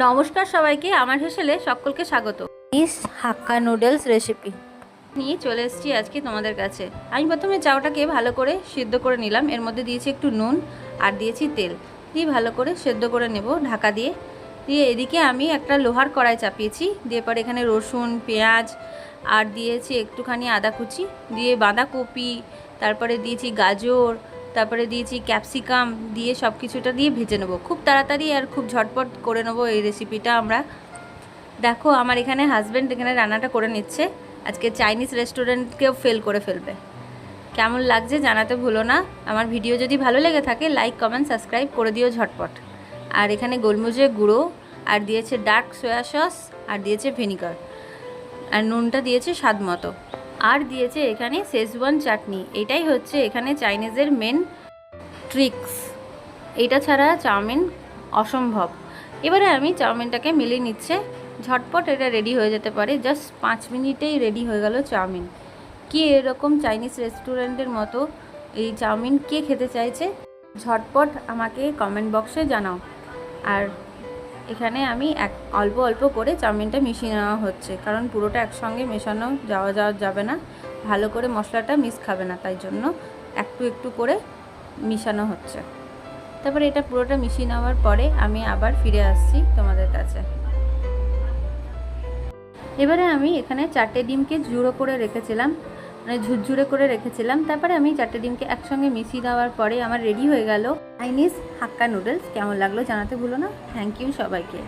নমস্কার সবাইকে আমার হেসেলে সকলকে স্বাগত। ইস হাক্কা নুডলস রেসিপি নিয়ে চলে এসেছি আজকে তোমাদের কাছে। আমি প্রথমে চাউটাকে ভালো করে সিদ্ধ করে নিলাম। এর মধ্যে দিয়েছি একটু নুন আর দিয়েছি তেল। দিয়ে ভালো করে সেদ্ধ করে নেব ঢাকা দিয়ে। দিয়ে এদিকে আমি একটা লোহার কড়াই চাপিয়েছি। দিয়ে পরে এখানে রসুন পেঁয়াজ আর দিয়েছি একটুখানি আদা কুচি। দিয়ে বাঁধাকপি তারপরে দিয়েছি গাজর তারপরে দিয়েছি ক্যাপসিকাম দিয়ে সব কিছুটা দিয়ে ভেজে নেব। খুব তাড়াতাড়ি আর খুব ঝটপট করে নেব এই রেসিপিটা আমরা। দেখো, আমার এখানে হাজব্যান্ড এখানে রান্নাটা করে নিচ্ছে। আজকে চাইনিজ রেস্টুরেন্টকেও ফেল করে ফেলবে। কেমন লাগছে জানাতে ভুলো না। আমার ভিডিও যদি ভালো লেগে থাকে লাইক কমেন্ট সাবস্ক্রাইব করে দিও ঝটপট। আর এখানে গোলমরিচের গুঁড়ো, আর দিয়েছে ডার্ক সয়া সস আর দিয়েছে ভিনিগার আর নুনটা দিয়েছে স্বাদ মতো। আর দিয়েছে এখানে শেজওয়ান চাটনি। এটাই হচ্ছে এখানে চাইনিজের মেন ট্রিক্স এটা ছাড়া চাউমিন অসম্ভব। এবারে আমি চাউমিনটাকে মিলিয়ে নিচ্ছে। ঝটপট এটা রেডি হয়ে যেতে পারে। জাস্ট পাঁচ মিনিটেই রেডি হয়ে গেল চাউমিন। কি এরকম চাইনিজ রেস্টুরেন্টের মতো এই চাউমিন কে খেতে চাইছে? ঝটপট আমাকে কমেন্ট বক্সে জানাও। আর এখানে আমি এক অল্প অল্প করে চাউমিনটা মিশিয়ে নেওয়া হচ্ছে। কারণ পুরোটা একসঙ্গে মেশানো যাওয়া যাওয়া যাবে না। ভালো করে মশলাটা মিস খাবে না, তাই জন্য একটু একটু করে মিশানো হচ্ছে। তারপরে এটা পুরোটা মিশিয়ে নেওয়ার পরে আমি আবার ফিরে আসছি তোমাদের কাছে। এবারে আমি এখানে চারটে ডিমকে জুড়ো করে রেখেছিলাম। মানে ঝুরঝুরে করে রেখেছিলাম। তারপরে আমি চারটে ডিমকে একসঙ্গে মিশিয়ে দেওয়ার পরে আমার রেডি হয়ে গেল। চাইনিজ হাক্কা নুডলস কেমন লাগল জানাতে ভুলো না। থ্যাংক ইউ সবাইকে।